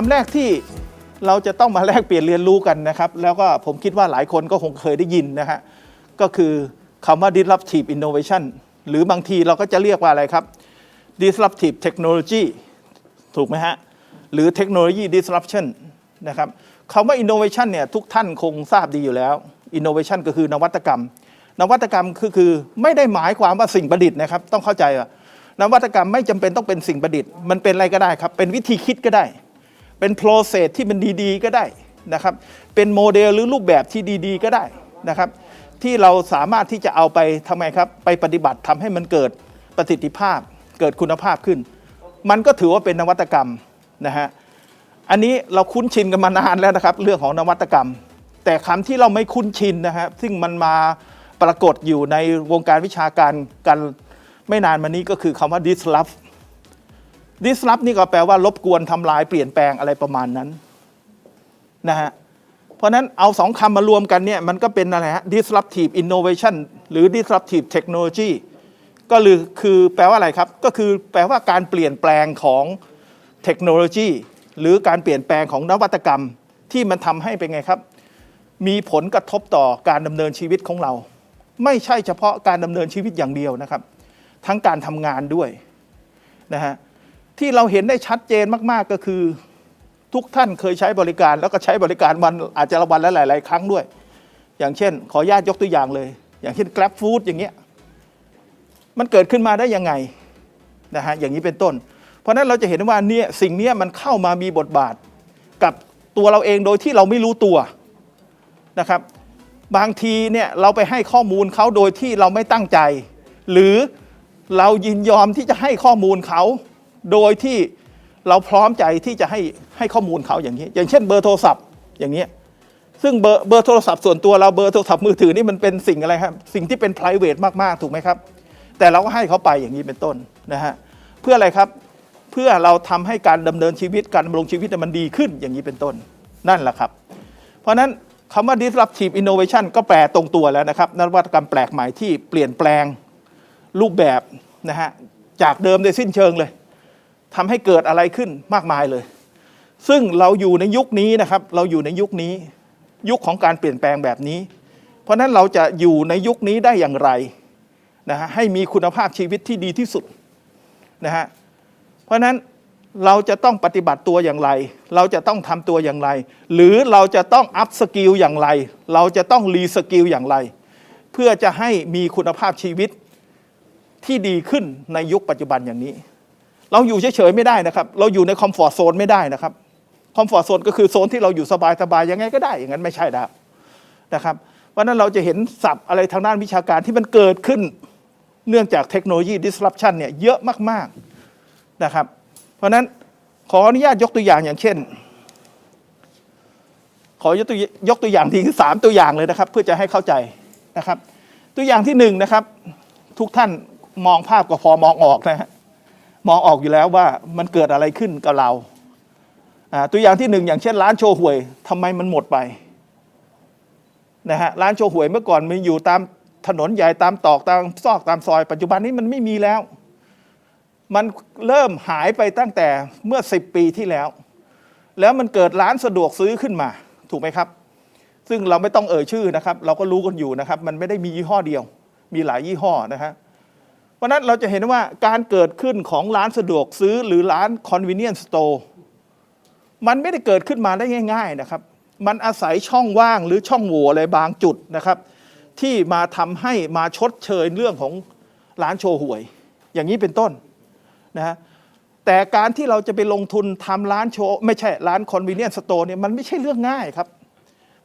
คำแรกที่เราจะต้องมาแลกเปลี่ยนเรียนรู้กันนะครับ แล้วก็ผมคิดว่าหลายคนก็คงเคยได้ยินนะฮะก็คือคำว่า disruptive innovation หรือบางทีเราก็จะเรียกว่าอะไรครับ disruptive technology ถูกไหมฮะ หรือ technology disruption นะครับคำว่า innovation เนี่ยทุกท่านคงทราบดีอยู่แล้ว innovation ก็คือนวัตกรรม นวัตกรรมคือคือไม่ได้หมายความว่าสิ่งประดิษฐ์นะครับ ต้องเข้าใจว่านวัตกรรมไม่จำเป็นต้องเป็นสิ่งประดิษฐ์มันเป็นอะไรก็ได้ครับ เป็นวิธีคิดก็ได้ เป็นโปรเซสที่มันดีๆ ก็ได้นะครับ เป็นโมเดลหรือรูปแบบที่ดีๆ ก็ได้นะครับ ที่เราสามารถที่จะเอาไปทำไมครับ ไปปฏิบัติทำให้มันเกิดประสิทธิภาพ เกิดคุณภาพขึ้น มันก็ถือว่าเป็นนวัตกรรมนะฮะ อันนี้เราคุ้นชินกันมานานแล้วนะครับ เรื่องของนวัตกรรม แต่คำที่เราไม่คุ้นชินนะฮะซึ่งมันมาปรากฏอยู่ในวงการวิชาการกันไม่นานมานี้ก็คือคำว่า disrupt disrupt นี่ก็แปลว่ารบกวนทำลายเปลี่ยนแปลงอะไรประมาณนั้นนะฮะเพราะนั้นเอาสองคำมารวมกันเนี่ยมันก็เป็นอะไรฮะ disruptive innovation หรือ disruptive technology ก็คือคือแปลว่าอะไรครับ ก็คือแปลว่าการเปลี่ยนแปลงของเทคโนโลยีหรือการเปลี่ยนแปลงของนวัตกรรมที่มันทำให้เป็นไงครับ มีผลกระทบต่อการดำเนินชีวิตของเรา ไม่ใช่เฉพาะการดำเนินชีวิตอย่างเดียวนะครับ ทั้งการทำงานด้วยนะฮะ ที่เราเห็นได้ชัดเจนมาก ๆ ก็คือ ทุกท่านเคยใช้บริการ แล้วก็ใช้บริการวันอาจจะวันละหลาย ๆ ครั้งด้วย อย่างเช่น ขออนุญาตยกตัวอย่างเลย อย่างเช่น Grab Food อย่างเงี้ยมันเกิดขึ้นมาได้ยังไงนะฮะอย่างนี้เป็นต้น เพราะนั้นเราจะเห็นว่าเนี่ยสิ่งนี้มันเข้ามามีบทบาทกับตัวเราเองโดยที่เราไม่รู้ตัวนะครับ บางทีเนี่ยเราไปให้ข้อมูลเขาโดยที่เราไม่ตั้งใจ หรือเรายินยอมที่จะให้ข้อมูลเขา โดยที่เราพร้อมใจที่จะให้ให้ข้อมูลเขาอย่างนี้ อย่างเช่นเบอร์โทรศัพท์อย่างนี้ซึ่งเบอร์เบอร์โทรศัพท์ส่วนตัวเราเบอร์โทรศัพท์มือถือนี่มันเป็นสิ่งอะไรครับ สิ่งที่เป็น p r i v a t มาก ๆ ถูกไหมครับ แต่เราก็ให้เขาไปอย่างนี้เป็นต้นนะฮะเพื่ออะไรครับเพื่อเราทำให้การดำเนินชีวิตการดำรงชีวิตมันดีขึ้นอย่างนี้เป็นต้นนั่นแหละครับ เพราะฉะนั้นคำว่า disruptive innovation ก็แปลตรงตัวแล้วนะครับนวัตกรรมแปลกใหม่ที่เปลี่ยนแปลงรูปแบบนะฮะจากเดิมโดยสิ้นเชิงเลย ทำให้เกิดอะไรขึ้นมากมายเลย ซึ่งเราอยู่ในยุคนี้นะครับ เราอยู่ในยุคนี้ ยุคของการเปลี่ยนแปลงแบบนี้ เพราะฉะนั้นเราจะอยู่ในยุคนี้ได้อย่างไรนะฮะให้มีคุณภาพชีวิตที่ดีที่สุดนะฮะเพราะฉะนั้นเราจะต้องปฏิบัติตัวอย่างไร เราจะต้องทำตัวอย่างไร หรือเราจะต้องอัพสกิลอย่างไร เราจะต้องรีสกิลอย่างไร เพื่อจะให้มีคุณภาพชีวิตที่ดีขึ้นในยุคปัจจุบันอย่างนี้ เราอยู่เฉยๆไม่ได้นะครับ เราอยู่ในคอมฟอร์ทโซนไม่ได้นะครับคอมฟอร์ทโซนก็คือโซนที่เราอยู่สบายๆยังไงก็ได้อย่างนั้นไม่ใช่แล้วนะครับเพราะนั้นเราจะเห็นศัพท์อะไรทางด้านวิชาการที่มันเกิดขึ้น เนื่องจากเทคโนโลยี disruption เนี่ยเยอะมากๆนะครับ เพราะนั้นขออนุญาตยกตัวอย่างอย่างเช่น ขอยกตัวยกตัวอย่างที่สามตัวอย่างเลยนะครับ เพื่อจะให้เข้าใจนะครับ ตัวอย่างที่หนึ่งนะครับ ทุกท่านมองภาพก็พอมองออกนะฮะ มองออกอยู่แล้วว่ามันเกิดอะไรขึ้นกับเรา ตัวอย่างที่หนึ่งอย่างเช่นร้านโชห่วยทำไมมันหมดไปนะฮะร้านโชห่วยเมื่อก่อนมันอยู่ตามถนนใหญ่ตามตอกตามซอกตามซอย ปัจจุบันนี้มันไม่มีแล้ว มันเริ่มหายไปตั้งแต่เมื่อสิบปีที่แล้ว แล้วมันเกิดร้านสะดวกซื้อขึ้นมา ถูกไหมครับ ซึ่งเราไม่ต้องเอ่ยชื่อนะครับ เราก็รู้กันอยู่นะครับ มันไม่ได้มียี่ห้อเดียว มีหลายยี่ห้อนะฮะ เพราะนั้นเราจะเห็นว่าการเกิดขึ้นของร้านสะดวกซื้อหรือร้าน convenience store มันไม่ได้เกิดขึ้นมาได้ง่าย ๆนะครับ มันอาศัยช่องว่างหรือช่องโหว่อะไรบางจุดนะครับ ที่มาทำให้มาชดเชยเรื่องของร้านโชห่วย อย่างนี้เป็นต้นนะฮะแต่การที่เราจะไปลงทุนทำร้านโชว์ไม่ใช่ร้าน convenience store เนี่ยมันไม่ใช่เรื่องง่ายครับ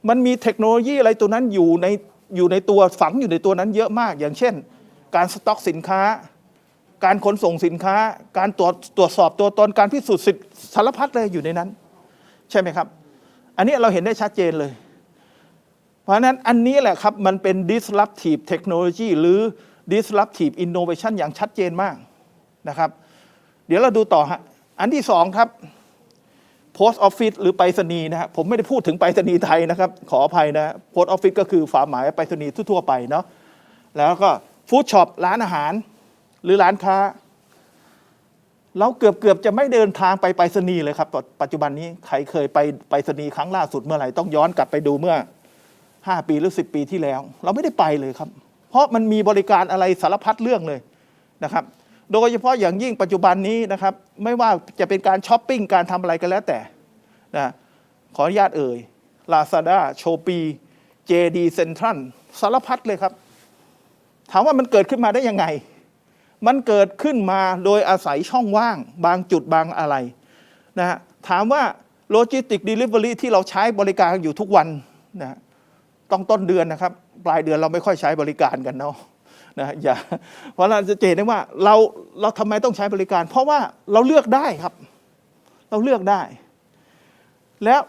มันมีเทคโนโลยีอะไรตัวนั้นอยู่ในอยู่ในตัวฝังอยู่ในตัวนั้นเยอะมาก อย่างเช่น การสต็อกสินค้า การขนส่งสินค้า การตรวจตรวจสอบตัวตนการพิสูจน์สิทธิ์สารพัดเลยอยู่ในนั้น ใช่ไหมครับ อันนี้เราเห็นได้ชัดเจนเลย เพราะฉะนั้นอันนี้แหละครับมันเป็น disruptive technology หรือ disruptive innovation อย่างชัดเจนมากนะครับ เดี๋ยวเราดูต่อฮะอันที่สองครับ post office หรือไปรษณีย์นะฮะผมไม่ได้พูดถึงไปรษณีย์ไทยนะครับ ขออภัยนะ post office ก็คือฝาหมายไปรษณีย์ทั่วไปเนาะแล้วก็ ฟู้ดช็อปร้านอาหาร หรือร้านค้า เราเกือบเกือบจะไม่เดินทางไปไปรษณีย์เลยครับปัจปัจจุบันนี้ใครเคยไปไปรษณีย์ครั้งล่าสุดเมื่อไหร่ต้องย้อนกลับไปดูเมื่อ 5 ปีหรือ 10 ปีที่แล้ว เราไม่ได้ไปเลยครับ เพราะมันมีบริการอะไรสารพัดเรื่องเลยนะครับ โดยเฉพาะอย่างยิ่งปัจจุบันนี้นะครับ ไม่ว่าจะเป็นการช้อปปิ้งการทำอะไรก็แล้วแต่นะขออนุญาตเอ่ย Lazada s h o p e e JD Central สารพัดเลยครับ ถามว่ามันเกิดขึ้นมาได้ยังไง มันเกิดขึ้นมาโดยอาศัยช่องว่าง บางจุดบางอะไรนะฮะถามว่าโลจิสติกเดลิเวอรี่ที่เราใช้บริการอยู่ทุกวันนะฮะต้องต้นเดือนนะครับ ปลายเดือนเราไม่ค่อยใช้บริการกันเนาะนะอย่าเพราะเราจะเห็นได้ว่าเราเราทำไมต้องใช้บริการ เพราะว่าเราเลือกได้ครับ เราเลือกได้ แล้ว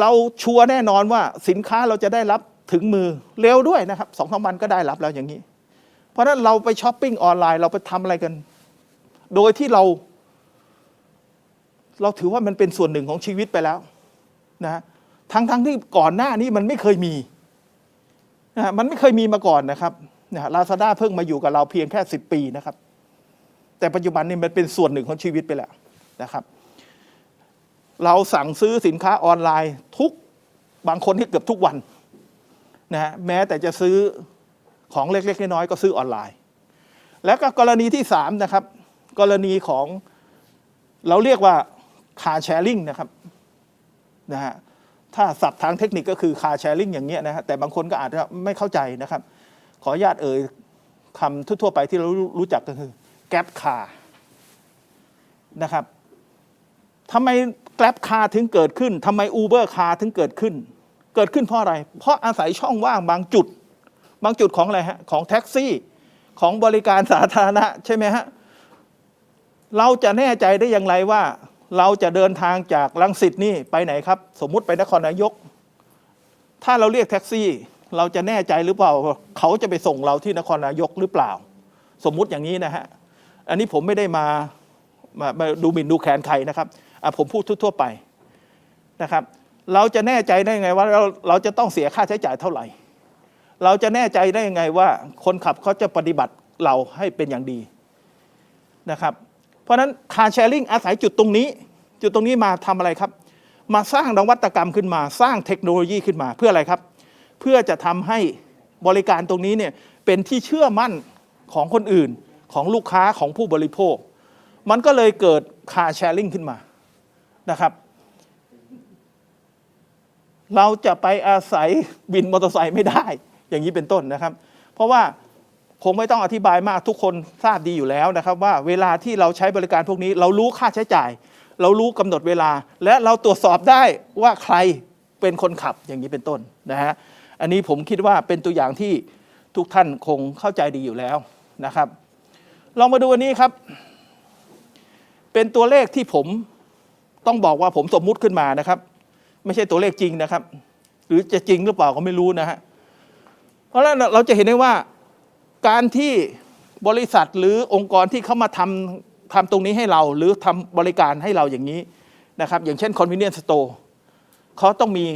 เราชัวร์แน่นอนว่าสินค้าเราจะได้รับถึงมือเร็วด้วยนะครับสองสามวันก็ได้รับแล้วอย่างนี้ เพราะนั้นเราไปช้อปปิ้งออนไลน์เราไปทำอะไรกัน โดยที่เรา เราถือว่ามันเป็นส่วนหนึ่งของชีวิตไปแล้วนะทั้งทั้งที่ก่อนหน้านี้มันไม่เคยมีนะมันไม่เคยมีมาก่อนนะครับนะลาซาด้าเพิ่งมาอยู่กับเราเพียงแค่สิบปีนะครับ แต่ปัจจุบันนี้มันเป็นส่วนหนึ่งของชีวิตไปแล้วนะครับ เราสั่งซื้อสินค้าออนไลน์ทุกบางคนที่เกือบทุกวันนะฮะแม้แต่จะซื้อ ของเล็ก ๆ น้อยๆก็ซื้อออนไลน์ แล้วก็กรณีที่สามนะครับ กรณีของเราเรียกว่าคาแชร์ลิงนะครับนะฮะถ้าศัพท์ทางเทคนิคก็คือคาแชร์ลิงอย่างเงี้ยนะฮะแต่บางคนก็อาจจะไม่เข้าใจนะครับ ขออนุญาตเอ่ยคำทั่วๆไปที่เรารู้จักก็คือแก๊ปคานะครับทำไม Grab คาถึงเกิดขึ้นทำไม Uber คาถึงเกิดขึ้น เกิดขึ้นเพราะอะไร เพราะอาศัยช่องว่างบางจุด บางจุดของอะไรฮะของแท็กซี่ของบริการสาธารณะใช่ไหมฮะเราจะแน่ใจได้อย่างไรว่า เราจะเดินทางจากลังสิตนี่ไปไหนครับ สมมุติไปนครนายก ถ้าเราเรียกแท็กซี่ เราจะแน่ใจหรือเปล่า เขาจะไปส่งเราที่นครนายกหรือเปล่า สมมุติอย่างนี้นะฮะอันนี้ผมไม่ได้มามามาดูหมิ่นดูแคลนใครนะครับผมพูดทั่วๆไปนะครับ เราจะแน่ใจได้ไงว่าเราเราจะต้องเสียค่าใช้จ่ายเท่าไหร่ เราจะแน่ใจได้ยังไงว่า คนขับเขาจะปฏิบัติเราให้เป็นอย่างดีนะครับ เพราะฉะนั้นคาร์แชร์ลิงอาศัยจุดตรงนี้ จุดตรงนี้มาทำอะไรครับ มาสร้างนวัตกรรมขึ้นมา สร้างเทคโนโลยีขึ้นมาเพื่ออะไรครับ เพื่อจะทำให้บริการตรงนี้เนี่ยเป็นที่เชื่อมั่นของคนอื่นของลูกค้าของผู้บริโภค มันก็เลยเกิดคาร์แชร์ลิงขึ้นมานะครับเราจะไปอาศัยบินมอเตอร์ไซค์ไม่ได้ อย่างนี้เป็นต้นนะครับ เพราะว่าคงไม่ต้องอธิบายมากทุกคนทราบดีอยู่แล้วนะครับ ว่าเวลาที่เราใช้บริการพวกนี้ เรารู้ค่าใช้จ่าย เรารู้กำหนดเวลา และเราตรวจสอบได้ว่าใครเป็นคนขับอย่างนี้เป็นต้นนะฮะอันนี้ผมคิดว่าเป็นตัวอย่างที่ทุกท่านคงเข้าใจดีอยู่แล้วนะครับ ลองมาดูอันนี้ครับ เป็นตัวเลขที่ผมต้องบอกว่าผมสมมุติขึ้นมานะครับ ไม่ใช่ตัวเลขจริงนะครับ หรือจะจริงหรือเปล่าก็ไม่รู้นะฮะ เพราะฉะนั้นเราจะเห็นได้ว่าการที่บริษัทหรือองค์กรที่เขามาทำทำตรงนี้ให้เรา หรือทำบริการให้เราอย่างนี้นะครับ อย่างเช่น convenience store เขาต้องมี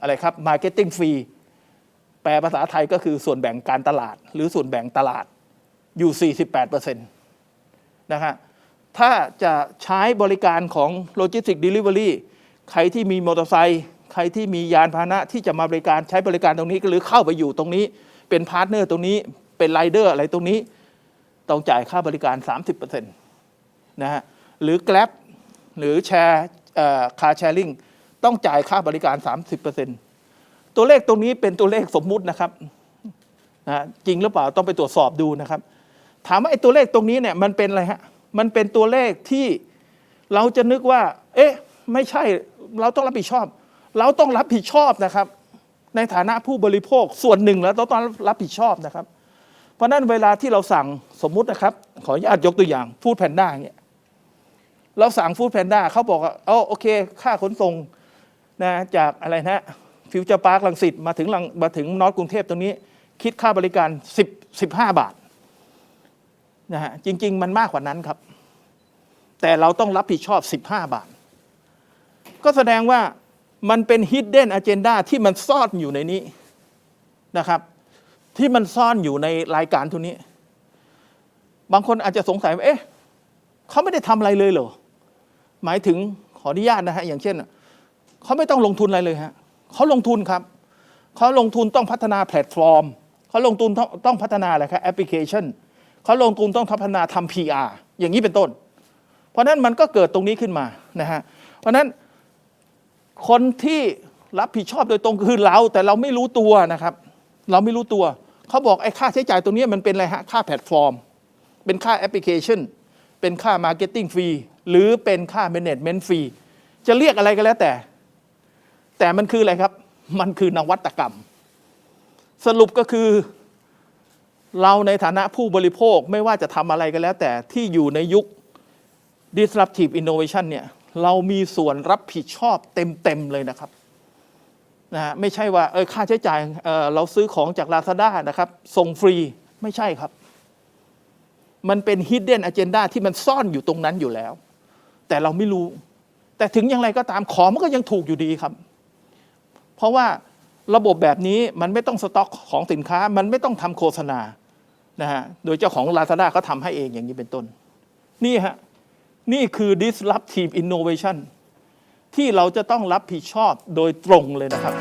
อะไรครับ marketing fee แปลภาษาไทยก็คือส่วนแบ่งการตลาด หรือส่วนแบ่งตลาดอยู่ 48%นะฮะถ้าจะใช้บริการของโลจิสติก d ด l i เวอรี่ใครที่มีมอเตอร์ไซค์ ใครที่มียานพาหนะที่จะมาบริการใช้บริการตรงนี้หรือเข้าไปอยู่ตรงนี้ เป็นพาร์ทเนอร์ตรงนี้เป็นไรเดอร์อะไรตรงนี้ต้องจ่ายค่าบริการ 30%นะฮะหรือ Grab หรือแชร์คาร์แชร์ลิงต้องจ่ายค่าบริการ 30%ตัวเลขตรงนี้เป็นตัวเลขสมมุตินะครับนะจริงหรือเปล่าต้องไปตรวจสอบดูนะครับ ถามว่าไอ้ตัวเลขตรงนี้เนี่ยมันเป็นอะไรฮะมันเป็นตัวเลขที่เราจะนึกว่า เอ๊ะ ไม่ใช่เราต้องรับผิดชอบ เราต้องรับผิดชอบนะครับ ในฐานะผู้บริโภคส่วนหนึ่งแล้วเราต้องรับผิดชอบนะครับ เพราะนั้นเวลาที่เราสั่งสมมุตินะครับ ขออนุญาตยกตัวอย่างฟู้ดแพนด้าเนี่ยเราสั่งฟู้ดแพนด้าเขาบอกว่าเอโอเค ค่าขนส่งนะจากอะไรนะฟิวเจอร์พาร์คลังสิตมาถึงลังมาถึงนอตกรุงเทพตรงนี้ คิดค่าบริการ 10 15 บาทนะฮะจริง ๆ มันมากกว่านั้นครับ แต่เราต้องรับผิดชอบ 15 บาท ก็แสดงว่า มันเป็น hidden agenda ที่มันซ่อนอยู่ในนี้นะครับ ที่มันซ่อนอยู่ในรายการทุกนี้ บางคนอาจจะสงสัยว่าเอ๊ะเขาไม่ได้ทำอะไรเลยเหรอหมายถึงขออนุญาตนะฮะอย่างเช่นเขาไม่ต้องลงทุนอะไรเลยฮะเขาลงทุนครับเขาลงทุนต้องพัฒนาแพลตฟอร์มเขาลงทุนต้องต้องพัฒนาอะไรครับแอปพลิเคชันเขาลงทุนต้องพัฒนาทำ PR อย่างนี้เป็นต้น เพราะนั้นมันก็เกิดตรงนี้ขึ้นมานะฮะเพราะนั้น คนที่รับผิดชอบโดยตรงคือเรา แต่เราไม่รู้ตัวนะครับ เราไม่รู้ตัว เขาบอกไอ้ค่าใช้จ่ายตรงนี้มันเป็นอะไรฮะ ค่าแพลตฟอร์ม เป็นค่าแอปพลิเคชัน เป็นค่ามาร์เก็ตติ้งฟรีหรือเป็นค่าแมネจเมนต์ฟรีจะเรียกอะไรก็แล้วแต่ แต่มันคืออะไรครับ มันคือนวัตกรรม สรุปก็คือ เราในฐานะผู้บริโภคไม่ว่าจะทำอะไรก็แล้วแต่ที่อยู่ในยุค disruptive innovation เนี่ย เรามีส่วนรับผิดชอบเต็มๆเลยนะครับนะฮะไม่ใช่ว่าเออค่าใช้จ่ายเเราซื้อของจาก Lazada นะครับ ส่งฟรีไม่ใช่ครับ มันเป็น hidden agenda ที่มันซ่อนอยู่ตรงนั้นอยู่แล้ว แต่เราไม่รู้ แต่ถึงอย่างไรก็ตามของมันก็ยังถูกอยู่ดีครับ เพราะว่าระบบแบบนี้มันไม่ต้องสต็อกของสินค้า มันไม่ต้องทำโฆษณานะฮะโดยเจ้าของ Lazada เขาทำให้เองอย่างนี้เป็นต้น นี่ฮะ นี่คือ disruptive innovation ที่เราจะต้องรับผิดชอบโดยตรงเลยนะครับ